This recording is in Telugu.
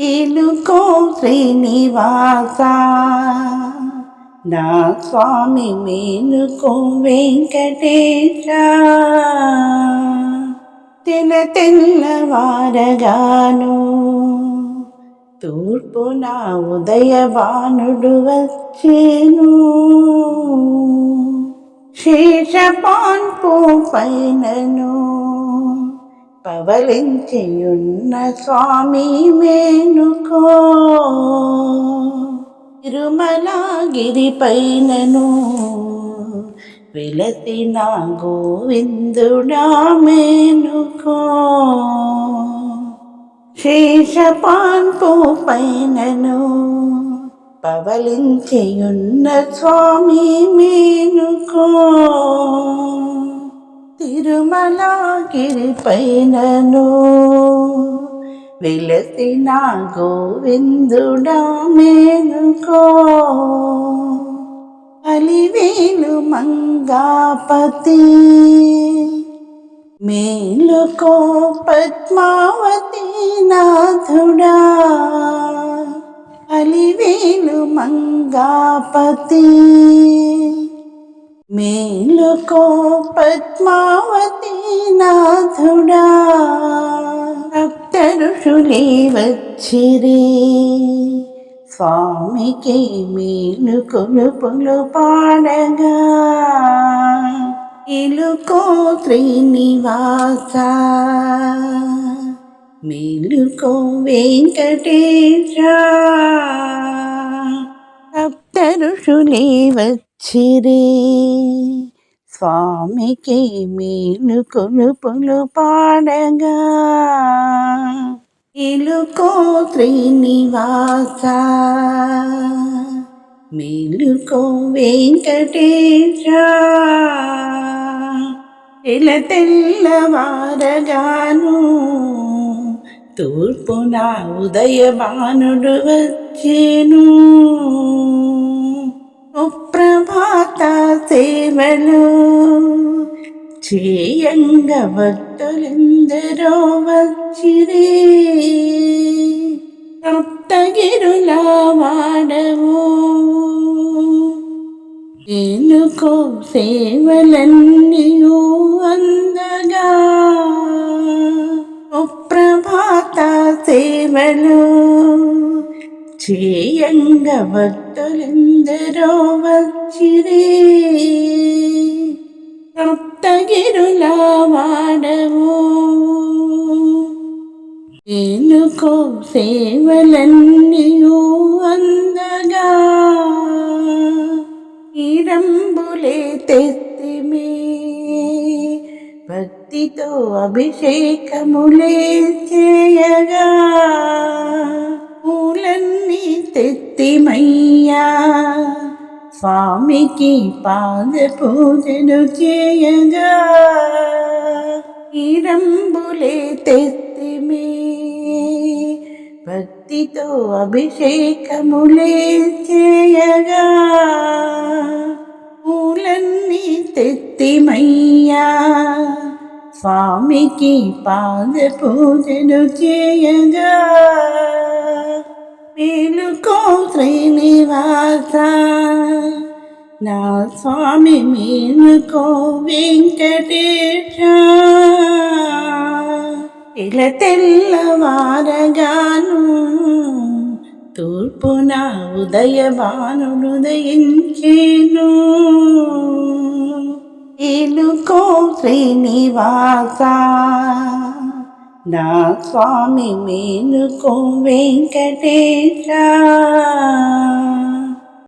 ఏలుకో శ్రీనివాస నా స్వామి మేలుకో వెంకటేశ. తెల తెల్లవారగాను తూర్పు నా ఉదయవానుడు వచ్చేను. శేషపాన్పు పైనను పవలించియున్న స్వామి మేనుకో. తిరుమలగిరిపైనను వెలసిన గోవిందుడా మేనుకో. శేషపాన్పు పైనను పవలించియున్న స్వామి మేనుకో. తిరుమలగిరి పైనను వెలసిన గోవిందుడా మేనుకో అలివేలు మంగాపతి మేలుకో పద్మావతి నాథుడా. అలివేలు మంగాపతి మేలుకో పద్మావతి నాథుడా భక్త ఋషులే వచ్చిరే స్వామికి మేలు కొలుపులు పాడగా ఇలుకో శ్రీనివాస మేలుకో వెంకటేశ సప్త ఋషులే వచ్చిరి స్వామికి మేలు కొలుపులు పాడగా. ఇలుకో శ్రీనివాస మేలుకో వెంకటేశ. తెల తెల్లవారగాను తూర్పున ఉదయమానుడు వచ్చేను. సుప్రభాత సేవలో చేయంగ భక్తులెందరో వచ్చిరే. సప్తగిరుల వాడవు ఏనుకో సేవలన్నీయు అందగా. ప్రభాత సేవలు చేయంగ భక్తులెందరో వచ్చిరే. సప్తగిరుల వాడవు ఏనుకో సేవలన్నీయు అందగా. ఈరంబులే తెత్తిమే. భక్తితో అభిషేకములే చేయగా. స్వామికి పాద పూజలు చేయగా ఈరంబులే తెత్తిమే భక్తితో అభిషేకములే చేయగా. పూలన్నీ తెత్తిమయ్యా స్వామికి పాద పూజలు చేయగా. వేణుకో శ్రీనివాస నా స్వామి మేలుకో వెంకటేశ. ఇలా తెల్లవారగాను తూర్పున ఉదయవానుడు ఉదయించేను ఏలుకో శ్రీనివాస నా స్వామి మేలుకో వెంకటేశ.